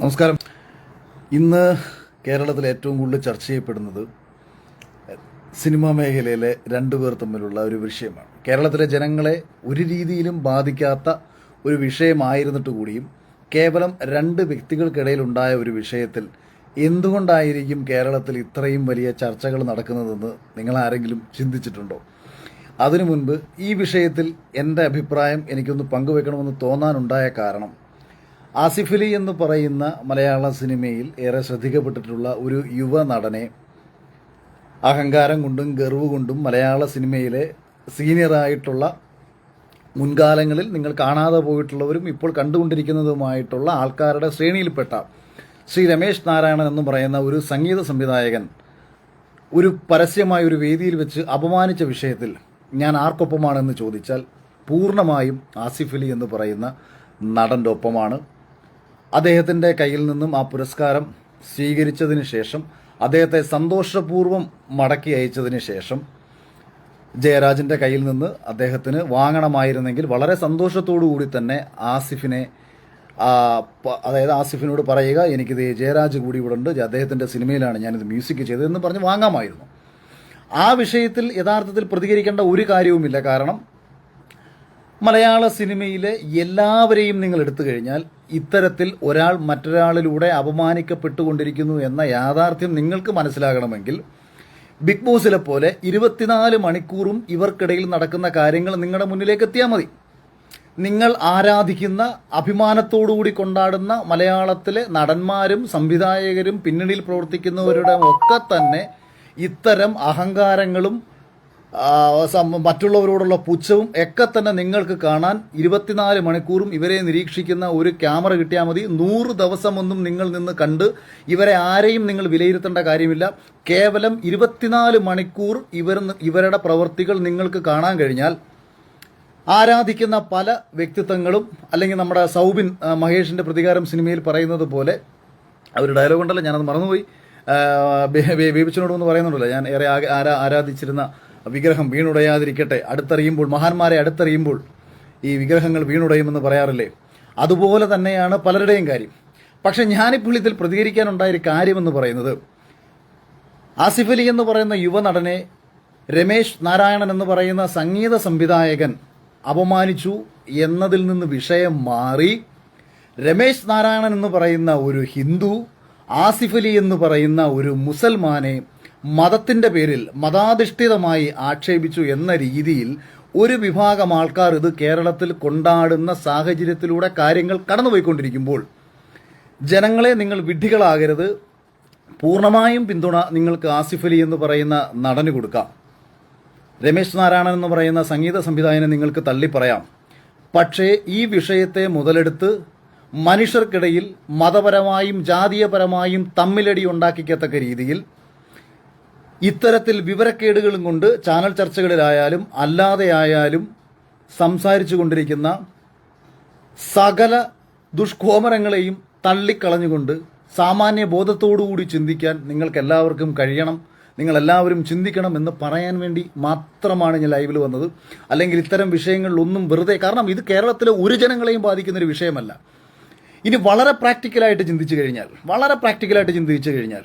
നമസ്കാരം. ഇന്ന് കേരളത്തിൽ ഏറ്റവും കൂടുതൽ ചർച്ച ചെയ്യപ്പെടുന്നത് സിനിമാ മേഖലയിലെ രണ്ടുപേർ തമ്മിലുള്ള ഒരു വിഷയമാണ്. കേരളത്തിലെ ജനങ്ങളെ ഒരു രീതിയിലും ബാധിക്കാത്ത ഒരു വിഷയമായിരുന്നിട്ട് കൂടിയും കേവലം രണ്ട് വ്യക്തികൾക്കിടയിലുണ്ടായ ഒരു വിഷയത്തിൽ എന്തുകൊണ്ടായിരിക്കും കേരളത്തിൽ ഇത്രയും വലിയ ചർച്ചകൾ നടക്കുന്നതെന്ന് നിങ്ങൾ ആരെങ്കിലും ചിന്തിച്ചിട്ടുണ്ടോ? അതിനു മുൻപ് ഈ വിഷയത്തിൽ എന്റെ അഭിപ്രായം എനിക്കൊന്ന് പങ്കുവെക്കണമെന്ന് തോന്നാനുണ്ടായ കാരണം ആസിഫ് അലി എന്ന് പറയുന്ന മലയാള സിനിമയിൽ ഏറെ ശ്രദ്ധിക്കപ്പെട്ടിട്ടുള്ള ഒരു യുവ നടനെ അഹങ്കാരം കൊണ്ടും ഗർവ് കൊണ്ടും മലയാള സിനിമയിലെ സീനിയറായിട്ടുള്ള മുൻകാലങ്ങളിൽ നിങ്ങൾ കാണാതെ പോയിട്ടുള്ളവരും ഇപ്പോൾ കണ്ടുകൊണ്ടിരിക്കുന്നതുമായിട്ടുള്ള ആൾക്കാരുടെ ശ്രേണിയിൽപ്പെട്ട ശ്രീ രമേശ് നാരായണൻ എന്ന് പറയുന്ന ഒരു സംഗീത സംവിധായകൻ ഒരു പരസ്യമായ ഒരു വേദിയിൽ വെച്ച് അപമാനിച്ച വിഷയത്തിൽ ഞാൻ ആർക്കൊപ്പമാണെന്ന് ചോദിച്ചാൽ പൂർണമായും ആസിഫലി എന്ന് പറയുന്ന നടന്റെ ഒപ്പമാണ് അദ്ദേഹത്തിന്റെ കയ്യിൽ നിന്നും ആ പുരസ്കാരം സ്വീകരിച്ചതിന് ശേഷം അദ്ദേഹത്തെ സന്തോഷപൂർവം മടക്കി അയച്ചതിന് ശേഷം ജയരാജന്റെ കയ്യിൽ നിന്ന് അദ്ദേഹത്തിന് വാങ്ങണമായിരുന്നെങ്കിൽ വളരെ സന്തോഷത്തോടു കൂടി തന്നെ ആസിഫിനെ അതായത് ആസിഫിനോട് പറയുക എനിക്കിത് ജയരാജ് കൂടി ഇവിടെ ഉണ്ട് അദ്ദേഹത്തിന്റെ സിനിമയിലാണ് ഞാനിത് മ്യൂസിക് ചെയ്തതെന്ന് പറഞ്ഞ് വാങ്ങാമായിരുന്നു. ആ വിഷയത്തിൽ യഥാർത്ഥത്തിൽ പ്രതികരിക്കേണ്ട ഒരു കാര്യവുമില്ല. കാരണം മലയാള സിനിമയിലെ എല്ലാവരെയും നിങ്ങൾ എടുത്തു കഴിഞ്ഞാൽ ഇത്തരത്തിൽ ഒരാൾ മറ്റൊരാളിലൂടെ അപമാനിക്കപ്പെട്ടുകൊണ്ടിരിക്കുന്നു എന്ന യാഥാർത്ഥ്യം നിങ്ങൾക്ക് മനസ്സിലാകണമെങ്കിൽ ബിഗ് ബോസിലെ പോലെ ഇരുപത്തിനാല് മണിക്കൂറും ഇവർക്കിടയിൽ നടക്കുന്ന കാര്യങ്ങൾ നിങ്ങളുടെ മുന്നിലേക്ക് എത്തിയാൽ മതി. നിങ്ങൾ ആരാധിക്കുന്ന അഭിമാനത്തോടുകൂടി കൊണ്ടാടുന്ന മലയാളത്തിലെ നടന്മാരും സംവിധായകരും പിന്നണിയിൽ പ്രവർത്തിക്കുന്നവരുടെ ഒക്കെ തന്നെ ഇത്തരം അഹങ്കാരങ്ങളും മറ്റുള്ളവരോടുള്ള പുച്ഛവും ഒക്കെ തന്നെ നിങ്ങൾക്ക് കാണാൻ ഇരുപത്തിനാല് മണിക്കൂറും ഇവരെ നിരീക്ഷിക്കുന്ന ഒരു ക്യാമറ കിട്ടിയാൽ മതി. നൂറ് ദിവസമൊന്നും നിങ്ങൾ നിന്ന് കണ്ട് ഇവരെ ആരെയും നിങ്ങൾ വിലയിരുത്തേണ്ട കാര്യമില്ല. കേവലം ഇരുപത്തിനാല് മണിക്കൂർ ഇവർ ഇവരുടെ പ്രവൃത്തികൾ നിങ്ങൾക്ക് കാണാൻ കഴിഞ്ഞാൽ ആരാധിക്കുന്ന പല വ്യക്തിത്വങ്ങളും അല്ലെങ്കിൽ നമ്മുടെ സൗബിൻ മഹേഷിന്റെ പ്രതികാരം സിനിമയിൽ പറയുന്നത് പോലെ ഒരു ഡയലോഗ് ഉണ്ടല്ലോ ഞാനത് മറന്നുപോയി. ആ, ബേ- ബേ- ബേബിച്ചനോട് ഒന്ന് പറയുന്നുണ്ടല്ലോ ഞാൻ ഏറെ ആരാ- ആരാധിച്ചിരുന്ന വിഗ്രഹം വീണുടയാതിരിക്കട്ടെ. അടുത്തറിയുമ്പോൾ മഹാന്മാരെ അടുത്തറിയുമ്പോൾ ഈ വിഗ്രഹങ്ങൾ വീണുടയുമെന്ന് പറയാറില്ലേ? അതുപോലെ തന്നെയാണ് പലരുടെയും കാര്യം. പക്ഷെ ഞാനിപ്പോൾ ഇതിൽ പ്രതികരിക്കാനുണ്ടായൊരു കാര്യമെന്ന് പറയുന്നത് ആസിഫ് അലി എന്ന് പറയുന്ന യുവനടനെ രമേശ് നാരായണൻ എന്ന് പറയുന്ന സംഗീത സംവിധായകൻ അപമാനിച്ചു എന്നതിൽ നിന്ന് വിഷയം മാറി രമേശ് നാരായണൻ എന്ന് പറയുന്ന ഒരു ഹിന്ദു ആസിഫ് അലി എന്ന് പറയുന്ന ഒരു മുസൽമാനെ മതത്തിന്റെ പേരിൽ മതാധിഷ്ഠിതമായി ആക്ഷേപിച്ചു എന്ന രീതിയിൽ ഒരു വിഭാഗം ആൾക്കാർ ഇത് കേരളത്തിൽ കൊണ്ടാടുന്ന സാഹചര്യത്തിലൂടെ കാര്യങ്ങൾ കടന്നുപോയിക്കൊണ്ടിരിക്കുമ്പോൾ ജനങ്ങളെ നിങ്ങൾ വിഡ്ഢികളാകരുത്. പൂർണമായും പിന്തുണ നിങ്ങൾക്ക് ആസിഫ് അലി എന്ന് പറയുന്ന നടന് കൊടുക്കാം. രമേശ് നാരായണൻ എന്ന് പറയുന്ന സംഗീത സംവിധായകനെ നിങ്ങൾക്ക് തള്ളിപ്പറയാം. പക്ഷേ ഈ വിഷയത്തെ മുതലെടുത്ത് മനുഷ്യർക്കിടയിൽ മതപരമായും ജാതീയപരമായും തമ്മിലടി ഉണ്ടാക്കിക്കത്തക്ക രീതിയിൽ ഇത്തരത്തിൽ വിവരക്കേടുകളും കൊണ്ട് ചാനൽ ചർച്ചകളിലായാലും അല്ലാതെയായാലും സംസാരിച്ചു കൊണ്ടിരിക്കുന്ന സകല ദുഷ്കോമരങ്ങളെയും തള്ളിക്കളഞ്ഞുകൊണ്ട് സാമാന്യ ബോധത്തോടുകൂടി ചിന്തിക്കാൻ നിങ്ങൾക്ക് എല്ലാവർക്കും കഴിയണം. നിങ്ങളെല്ലാവരും ചിന്തിക്കണം എന്ന് പറയാൻ വേണ്ടി മാത്രമാണ് ഞാൻ ലൈവിൽ വന്നത്. അല്ലെങ്കിൽ ഇത്തരം വിഷയങ്ങളിലൊന്നും വെറുതെ കാരണം ഇത് കേരളത്തിലെ ഒരു ജനങ്ങളെയും ബാധിക്കുന്ന ഒരു വിഷയമല്ല. ഇനി വളരെ പ്രാക്ടിക്കലായിട്ട് ചിന്തിച്ചു കഴിഞ്ഞാൽ വളരെ പ്രാക്ടിക്കലായിട്ട് ചിന്തിച്ചു കഴിഞ്ഞാൽ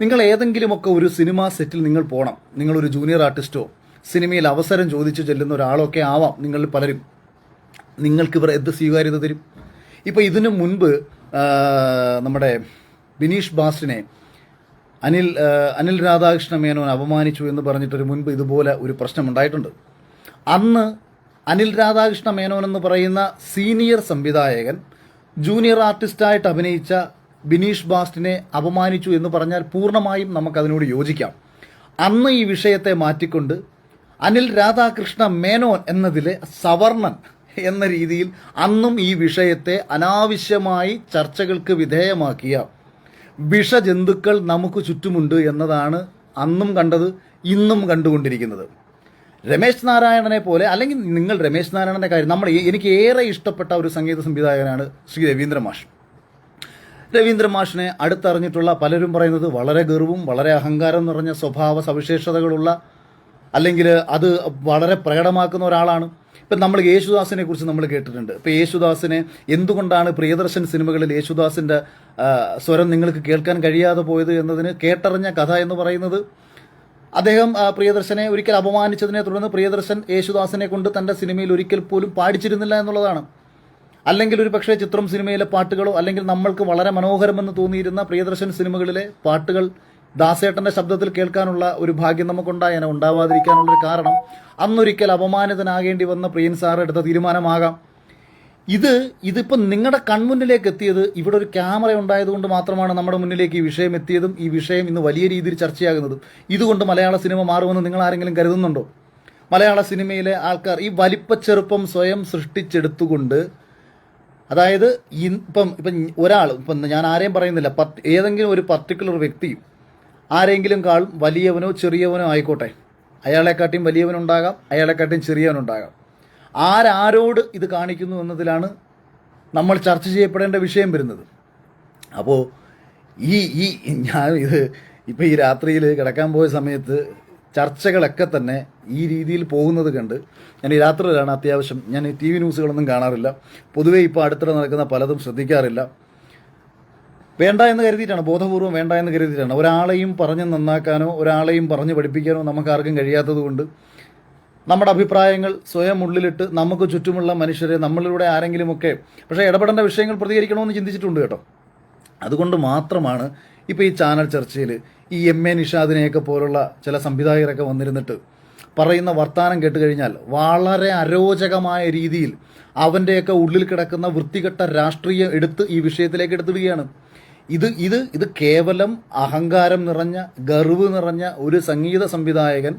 നിങ്ങൾ ഏതെങ്കിലുമൊക്കെ ഒരു സിനിമാ സെറ്റിൽ നിങ്ങൾ പോകണം നിങ്ങളൊരു ജൂനിയർ ആർട്ടിസ്റ്റോ സിനിമയിൽ അവസരം ചോദിച്ചു ചെല്ലുന്ന ഒരാളൊക്കെ ആവാം നിങ്ങൾ പലരും. നിങ്ങൾക്ക് ഇവർ എന്ത് സ്വീകാര്യത തരും? ഇപ്പോൾ ഇതിനു മുൻപ് നമ്മുടെ ബിനീഷ് ബാസ്റ്റിനെ അനിൽ അനിൽ രാധാകൃഷ്ണ മേനോൻ അപമാനിച്ചു എന്ന് പറഞ്ഞിട്ടൊരു മുൻപ് ഇതുപോലെ ഒരു പ്രശ്നം ഉണ്ടായിട്ടുണ്ട്. അന്ന് അനിൽ രാധാകൃഷ്ണ മേനോൻ എന്ന് പറയുന്ന സീനിയർ സംവിധായകൻ ജൂനിയർ ആർട്ടിസ്റ്റായിട്ട് അഭിനയിച്ച ബിനീഷ് ബാസ്റ്റിനെ അപമാനിച്ചു എന്ന് പറഞ്ഞാൽ പൂർണമായും നമുക്കതിനോട് യോജിക്കാം. അന്ന് ഈ വിഷയത്തെ മാറ്റിക്കൊണ്ട് അനിൽ രാധാകൃഷ്ണ മേനോൻ എന്നതിലെ സവർണൻ എന്ന രീതിയിൽ അന്നും ഈ വിഷയത്തെ അനാവശ്യമായി ചർച്ചകൾക്ക് വിധേയമാക്കിയ വിഷജന്തുക്കൾ നമുക്ക് ചുറ്റുമുണ്ട് എന്നതാണ് അന്നും കണ്ടത് ഇന്നും കണ്ടുകൊണ്ടിരിക്കുന്നത്. രമേശ് നാരായണനെ പോലെ അല്ലെങ്കിൽ നിങ്ങൾ രമേശ് നാരായണന്റെ കാര്യം നമ്മൾ എനിക്ക് ഏറെ ഇഷ്ടപ്പെട്ട ഒരു സംഗീത സംവിധായകനാണ് ശ്രീ രവീന്ദ്ര മാഷ് രവീന്ദ്ര മാഷിനെ അടുത്തറിഞ്ഞിട്ടുള്ള പലരും പറയുന്നത് വളരെ ഗർവും വളരെ അഹങ്കാരം നിറഞ്ഞ സ്വഭാവ സവിശേഷതകളുള്ള അല്ലെങ്കിൽ അത് വളരെ പ്രകടമാക്കുന്ന ഒരാളാണ്. ഇപ്പം നമ്മൾ യേശുദാസിനെ കുറിച്ച് നമ്മൾ കേട്ടിട്ടുണ്ട്. ഇപ്പം യേശുദാസിനെ എന്തുകൊണ്ടാണ് പ്രിയദർശൻ സിനിമകളിൽ യേശുദാസിന്റെ സ്വരം നിങ്ങൾക്ക് കേൾക്കാൻ കഴിയാതെ പോയത് എന്നതിന് കേട്ടറിഞ്ഞ കഥ എന്ന് പറയുന്നത് അദ്ദേഹം പ്രിയദർശനെ ഒരിക്കൽ അപമാനിച്ചതിനെ തുടർന്ന് പ്രിയദർശൻ യേശുദാസിനെ കൊണ്ട് തന്റെ സിനിമയിൽ ഒരിക്കൽ പോലും പാടിച്ചിരുന്നില്ല എന്നുള്ളതാണ്. അല്ലെങ്കിൽ ഒരു പക്ഷേ ചിത്രം സിനിമയിലെ പാട്ടുകളോ അല്ലെങ്കിൽ നമ്മൾക്ക് വളരെ മനോഹരമെന്ന് തോന്നിയിരുന്ന പ്രിയദർശൻ സിനിമകളിലെ പാട്ടുകൾ ദാസേട്ടന്റെ ശബ്ദത്തിൽ കേൾക്കാനുള്ള ഒരു ഭാഗ്യം നമുക്കുണ്ടായേനെ ഉണ്ടാവാതിരിക്കാനുള്ളൊരു കാരണം അന്നൊരിക്കൽ അപമാനിതനാകേണ്ടി വന്ന പ്രിയൻ സാർ എടുത്ത തീരുമാനമാകാം. ഇത് ഇതിപ്പം നിങ്ങളുടെ കൺമുന്നിലേക്ക് എത്തിയത് ഇവിടെ ഒരു ക്യാമറ ഉണ്ടായതുകൊണ്ട് മാത്രമാണ് നമ്മുടെ മുന്നിലേക്ക് ഈ വിഷയം എത്തിയതും ഈ വിഷയം ഇന്ന് വലിയ രീതിയിൽ ചർച്ചയാകുന്നതും. ഇതുകൊണ്ട് മലയാള സിനിമ മാറുമെന്ന് നിങ്ങൾ ആരെങ്കിലും കരുതുന്നുണ്ടോ? മലയാള സിനിമയിലെ ആൾക്കാർ ഈ വലിപ്പച്ചെറുപ്പം സ്വയം സൃഷ്ടിച്ചെടുത്തുകൊണ്ട് അതായത് ഇപ്പം ഇപ്പം ഒരാൾ ഇപ്പം ഞാൻ ആരെയും പറയുന്നില്ല. പത്ത് ഏതെങ്കിലും ഒരു പർട്ടിക്കുലർ വ്യക്തി ആരെങ്കിലും കാൾ വലിയവനോ ചെറിയവനോ ആയിക്കോട്ടെ. അയാളെക്കാട്ടിയും വലിയവനുണ്ടാകാം അയാളെക്കാട്ടിയും ചെറിയവനുണ്ടാകാം. ആരാരോട് ഇത് കാണിക്കുന്നു എന്നതിലാണ് നമ്മൾ ചർച്ച ചെയ്യപ്പെടേണ്ട വിഷയം വരുന്നത്. അപ്പോൾ ഈ ഈ ഞാൻ ഇത് ഇപ്പോൾ ഈ രാത്രിയിൽ കിടക്കാൻ പോയ സമയത്ത് ചർച്ചകളൊക്കെ തന്നെ ഈ രീതിയിൽ പോകുന്നത് കണ്ട് ഞാൻ ഈ രാത്രിയിലാണ് അത്യാവശ്യം ഞാൻ ടി വി ന്യൂസുകളൊന്നും കാണാറില്ല. പൊതുവേ ഇപ്പോൾ അടുത്തിടെ നടക്കുന്ന പലതും ശ്രദ്ധിക്കാറില്ല. വേണ്ട എന്ന് കരുതിയിട്ടാണ് ബോധപൂർവം വേണ്ട എന്ന് കരുതിയിട്ടാണ്. ഒരാളെയും പറഞ്ഞ് നന്നാക്കാനോ ഒരാളെയും പറഞ്ഞ് പഠിപ്പിക്കാനോ നമുക്ക് ആർക്കും കഴിയാത്തതുകൊണ്ട് നമ്മുടെ അഭിപ്രായങ്ങൾ സ്വയം ഉള്ളിലിട്ട് നമുക്ക് ചുറ്റുമുള്ള മനുഷ്യരെ നമ്മളിലൂടെ ആരെങ്കിലുമൊക്കെ പക്ഷേ ഇടപെടേണ്ട വിഷയങ്ങൾ പ്രതികരിക്കണമെന്ന് ചിന്തിച്ചിട്ടുണ്ട് കേട്ടോ. അതുകൊണ്ട് മാത്രമാണ് ഇപ്പോൾ ഈ ചാനൽ ചർച്ചയിൽ ഈ എം എ നിഷാദിനെയൊക്കെ പോലുള്ള ചില സംവിധായകരൊക്കെ വന്നിരുന്നിട്ട് പറയുന്ന വർത്തമാനം കേട്ട് കഴിഞ്ഞാൽ വളരെ അരോചകമായ രീതിയിൽ അവന്റെയൊക്കെ ഉള്ളിൽ കിടക്കുന്ന വൃത്തികെട്ട രാഷ്ട്രീയം എടുത്ത് ഈ വിഷയത്തിലേക്ക് എടുത്തിടുകയാണ്. ഇത് ഇത് ഇത് കേവലം അഹങ്കാരം നിറഞ്ഞ ഗർവ് നിറഞ്ഞ ഒരു സംഗീത സംവിധായകൻ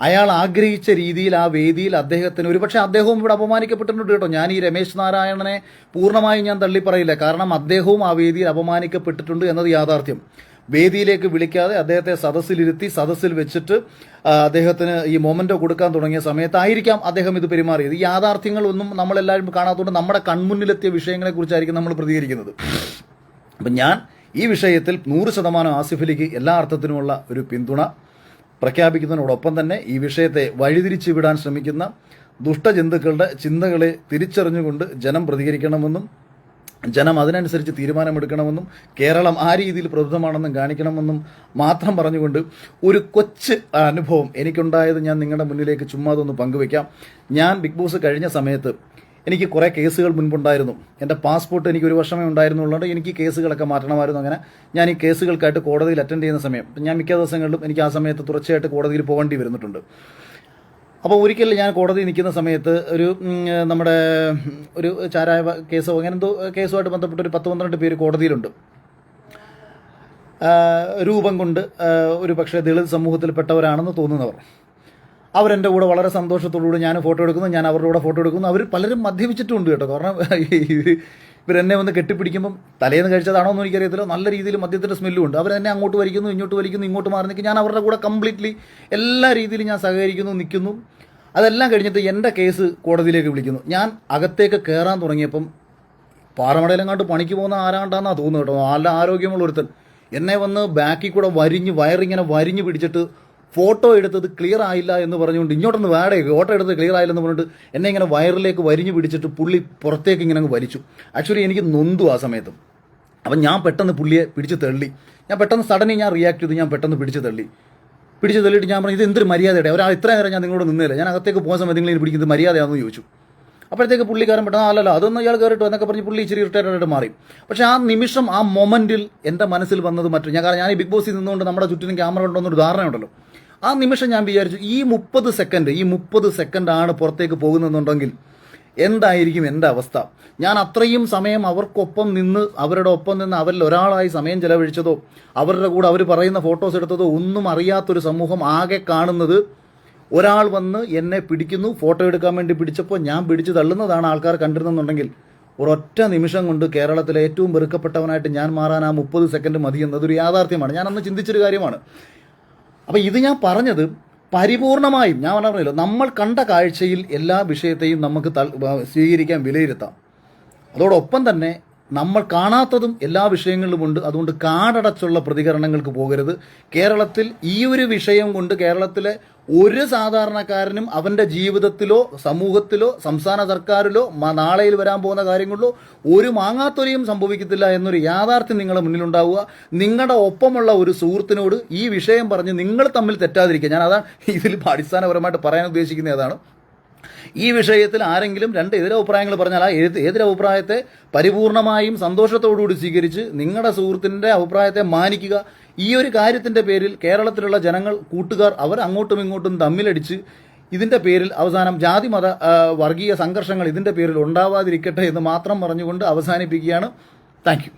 അയാൾ ആഗ്രഹിച്ച രീതിയിൽ ആ വേദിയിൽ അദ്ദേഹത്തിന് ഒരുപക്ഷെ അദ്ദേഹവും ഇവിടെ അപമാനിക്കപ്പെട്ടിട്ടുണ്ട് കേട്ടോ. ഞാൻ ഈ രമേശ് നാരായണനെ പൂർണമായും ഞാൻ തള്ളിപ്പറയില്ല. കാരണം അദ്ദേഹവും ആ വേദിയിൽ അപമാനിക്കപ്പെട്ടിട്ടുണ്ട് എന്നത് യാഥാർത്ഥ്യം. വേദിയിലേക്ക് വിളിക്കാതെ അദ്ദേഹത്തെ സദസ്സിലിരുത്തി സദസ്സിൽ വെച്ചിട്ട് അദ്ദേഹത്തിന് ഈ മൊമെന്റോ കൊടുക്കാൻ തുടങ്ങിയ സമയത്തായിരിക്കാം അദ്ദേഹം ഇത് പെരുമാറിയത്. ഈ യാഥാർത്ഥ്യങ്ങളൊന്നും നമ്മളെല്ലാവരും കാണാത്തതുകൊണ്ട് നമ്മുടെ കൺമുന്നിലെത്തിയ വിഷയങ്ങളെക്കുറിച്ചായിരിക്കും നമ്മൾ പ്രതികരിക്കുന്നത്. അപ്പം ഞാൻ ഈ വിഷയത്തിൽ നൂറ് ശതമാനം ആസിഫ് അലിക്ക് എല്ലാ അർത്ഥത്തിനുമുള്ള ഒരു പിന്തുണ പ്രഖ്യാപിക്കുന്നതിനോടൊപ്പം തന്നെ ഈ വിഷയത്തെ വഴിതിരിച്ചു വിടാൻ ശ്രമിക്കുന്ന ദുഷ്ടജന്തുക്കളുടെ ചിന്തകളെ തിരിച്ചറിഞ്ഞുകൊണ്ട് ജനം പ്രതികരിക്കണമെന്നും ജനം അതിനനുസരിച്ച് തീരുമാനമെടുക്കണമെന്നും കേരളം ആ രീതിയിൽ പ്രബുദ്ധമാണെന്നും കാണിക്കണമെന്നും മാത്രം പറഞ്ഞുകൊണ്ട് ഒരു കൊച്ച് അനുഭവം എനിക്കുണ്ടായത് ഞാൻ നിങ്ങളുടെ മുന്നിലേക്ക് ചുമ്മാ അതൊന്ന് പങ്കുവയ്ക്കാം. ഞാൻ ബിഗ് ബോസ് കഴിഞ്ഞ സമയത്ത് എനിക്ക് കുറേ കേസുകൾ മുൻപുണ്ടായിരുന്നു. എന്റെ പാസ്പോർട്ട് എനിക്ക് ഒരു വർഷമേ ഉണ്ടായിരുന്നുള്ളതുകൊണ്ട് എനിക്ക് കേസുകളൊക്കെ മാറ്റണമായിരുന്നു അങ്ങനെ ഞാൻ ഈ കേസുകൾക്കായിട്ട് കോടതിയിൽ അറ്റൻഡ് ചെയ്യുന്ന സമയം. ഞാൻ മിക്ക ദിവസങ്ങളിലും എനിക്ക് ആ സമയത്ത് തുടർച്ചയായിട്ട് കോടതിയിൽ പോകേണ്ടി വരുന്നിട്ടുണ്ട് അപ്പോൾ ഒരിക്കൽ ഞാൻ കോടതി നിൽക്കുന്ന സമയത്ത് ഒരു നമ്മുടെ ഒരു ചാരായ കേസോ അങ്ങനെ എന്തോ കേസുമായിട്ട് ബന്ധപ്പെട്ട ഒരു പത്ത് പന്ത്രണ്ട് പേര് കോടതിയിലുണ്ട്. രൂപം കൊണ്ട് ഒരു പക്ഷേ ദളിത് സമൂഹത്തിൽപ്പെട്ടവരാണെന്ന് തോന്നുന്നവർ. അവരെന്റെ കൂടെ വളരെ സന്തോഷത്തോടുകൂടി ഞാൻ ഫോട്ടോ എടുക്കുന്നു ഞാൻ അവരുടെ കൂടെ ഫോട്ടോ എടുക്കുന്നു. അവർ പലരും മദ്യപിച്ചിട്ടുണ്ട് കേട്ടോ. കാരണം ഇവർ എന്നെ വന്ന് കെട്ടിപ്പിടിക്കുമ്പം തലേന്ന് കഴിച്ചതാണോ എന്ന് എനിക്കറിയത്തില്ല. നല്ല രീതിയിൽ മദ്യത്തിന്റെ സ്മെല്ലും ഉണ്ട്. അവരെന്നെ അങ്ങോട്ട് വലിക്കുന്നു ഇങ്ങോട്ട് വലിക്കുന്നു ഇങ്ങോട്ട് മാറി നിൽക്കും ഞാൻ അവരുടെ കൂടെ കംപ്ലീറ്റ്ലി എല്ലാ രീതിയിലും ഞാൻ സഹകരിക്കുന്നു നിൽക്കുന്നു. അതെല്ലാം കഴിഞ്ഞിട്ട് എന്റെ കേസ് കോടതിയിലേക്ക് വിളിക്കുന്നു. ഞാൻ അകത്തേക്ക് കയറാൻ തുടങ്ങിയപ്പം പാറമടയിലെങ്ങാണ്ട് പണിക്ക് പോകുന്ന ആരാണ്ടാന്നാ തോന്നുന്നു കേട്ടോ. നല്ല ആരോഗ്യമുള്ള ഒരുത്തൻ. എന്നെ വന്ന് ബാക്കിൽ കൂടെ വരിഞ്ഞ് വയറിങ്ങനെ വരിഞ്ഞ് പിടിച്ചിട്ട് ഫോട്ടോ എടുത്തത് ക്ലിയർ ആയില്ല എന്ന് പറഞ്ഞുകൊണ്ട് ഇങ്ങോട്ടൊന്ന് വേടേ ഫോട്ടോ എടുത്ത് ക്ലിയർ ആയില്ലെന്ന് പറഞ്ഞിട്ട് എന്നെ ഇങ്ങനെ വയറിലേക്ക് വരിഞ്ഞ് പിടിച്ചിട്ട് പുള്ളി പുറത്തേക്ക് ഇങ്ങനെ അങ്ങ് വലിച്ചു. ആക്ച്വലി എനിക്ക് നൊന്തു ആ സമയത്ത്. അപ്പം ഞാൻ പെട്ടെന്ന് പുള്ളിയെ പിടിച്ച് തള്ളി. ഞാൻ പെട്ടെന്ന് സഡൻലി ഞാൻ റിയാക്ട് ചെയ്തു ഞാൻ പെട്ടെന്ന് പിടിച്ച് തള്ളി. പിടിച്ച് തള്ളിയിട്ട് ഞാൻ പറഞ്ഞു ഇത് എന്തൊരു മര്യാദയുടെ? ഒരാൾ ഇത്ര നേരം ഞാൻ നിങ്ങളോട് നിന്നില്ല? ഞാൻ അകത്തേക്ക് പോകുന്ന സമയത്ത് നിങ്ങൾ പിടിക്കുന്നത് മര്യാദയാണെന്ന് ചോദിച്ചു. അപ്പോഴത്തേക്ക് പുള്ളിക്കാരൻ പെട്ടെന്ന് അല്ലല്ല അതൊന്നും ഇയാൾ കയറിട്ടോ എന്നൊക്കെ പറഞ്ഞ് പുള്ളി ഇച്ചിരി ഇറിറ്റേറ്റഡ് ആയിട്ട് മാറി. പക്ഷേ ആ നിമിഷം ആ മൊമെന്റിൽ എന്റെ മനസ്സിൽ വന്നത് മറ്റു ഞാൻ കാരണം ഞാൻ ഈ ബിഗ് ബോസിൽ നിന്നുകൊണ്ട് നമ്മുടെ ചുറ്റിനും ക്യാമറ ഉണ്ടോന്നൊരു ധാരണയുണ്ടല്ലോ. ആ നിമിഷം ഞാൻ വിചാരിച്ചു ഈ മുപ്പത് സെക്കൻഡ് ഈ മുപ്പത് സെക്കൻഡാണ് പുറത്തേക്ക് പോകുന്നതെന്നുണ്ടെങ്കിൽ എന്തായിരിക്കും എന്റെ അവസ്ഥ? ഞാൻ അത്രയും സമയം അവർക്കൊപ്പം നിന്ന് അവരുടെ ഒപ്പം നിന്ന് അവരിൽ ഒരാളായി സമയം ചെലവഴിച്ചതോ അവരുടെ കൂടെ അവർ പറയുന്ന ഫോട്ടോസ് എടുത്തതോ ഒന്നും അറിയാത്തൊരു സമൂഹം ആകെ കാണുന്നത് ഒരാൾ വന്ന് എന്നെ പിടിക്കുന്നു ഫോട്ടോ എടുക്കാൻ വേണ്ടി പിടിച്ചപ്പോൾ ഞാൻ പിടിച്ചു തള്ളുന്നതാണ് ആൾക്കാർ കണ്ടിരുന്നെന്നുണ്ടെങ്കിൽ ഒരൊറ്റ നിമിഷം കൊണ്ട് കേരളത്തിലെ ഏറ്റവും വെറുക്കപ്പെട്ടവനായിട്ട് ഞാൻ മാറാൻ ആ മുപ്പത് സെക്കൻഡ് മതി എന്നതൊരു യാഥാർത്ഥ്യമാണ്. ഞാൻ അന്ന് ചിന്തിച്ചൊരു കാര്യമാണ്. അപ്പോൾ ഇത് ഞാൻ പറഞ്ഞത് പരിപൂർണമായും ഞാൻ പറഞ്ഞല്ലോ നമ്മൾ കണ്ട കാഴ്ചയിൽ എല്ലാ വിഷയത്തെയും നമുക്ക് സ്വീകരിക്കാൻ വിലയിരുത്താം. അതോടൊപ്പം തന്നെ നമ്മൾ കാണാത്തതും എല്ലാ വിഷയങ്ങളിലും ഉണ്ട്. അതുകൊണ്ട് കാടടച്ചുള്ള പ്രതികരണങ്ങൾക്ക് പോകരുത്. കേരളത്തിൽ ഈ ഒരു വിഷയം കൊണ്ട് കേരളത്തിലെ ഒരു സാധാരണക്കാരനും അവന്റെ ജീവിതത്തിലോ സമൂഹത്തിലോ സംസ്ഥാന സർക്കാരിലോ നാളെയിൽ വരാൻ പോകുന്ന കാര്യങ്ങളിലോ ഒരു മാങ്ങാത്തൊലിയും സംഭവിക്കത്തില്ല എന്നൊരു യാഥാർത്ഥ്യം നിങ്ങളുടെ മുന്നിലുണ്ടാവുക. നിങ്ങളുടെ ഒപ്പമുള്ള ഒരു സുഹൃത്തിനോട് ഈ വിഷയം പറഞ്ഞ് നിങ്ങൾ തമ്മിൽ തെറ്റാതിരിക്കുക. ഞാൻ അതാണ് ഇതിൽ അടിസ്ഥാനപരമായിട്ട് പറയാൻ ഉദ്ദേശിക്കുന്നത്. അതാണ് ഈ വിഷയത്തിൽ ആരെങ്കിലും രണ്ട് എതിരഭിപ്രായങ്ങൾ പറഞ്ഞാൽ ആ എതിരഭിപ്രായത്തെ പരിപൂർണമായും സന്തോഷത്തോടുകൂടി സ്വീകരിച്ച് നിങ്ങളുടെ സുഹൃത്തിന്റെ അഭിപ്രായത്തെ മാനിക്കുക. ഈ ഒരു കാര്യത്തിന്റെ പേരിൽ കേരളത്തിലുള്ള ജനങ്ങൾ കൂട്ടുകാർ അവർ അങ്ങോട്ടും ഇങ്ങോട്ടും തമ്മിലടിച്ച് ഇതിന്റെ പേരിൽ അവസാനം ജാതി മത വർഗീയ സംഘർഷങ്ങൾ ഇതിന്റെ പേരിൽ ഉണ്ടാവാതിരിക്കട്ടെ എന്ന് മാത്രം പറഞ്ഞുകൊണ്ട് അവസാനിപ്പിക്കുകയാണ്. താങ്ക്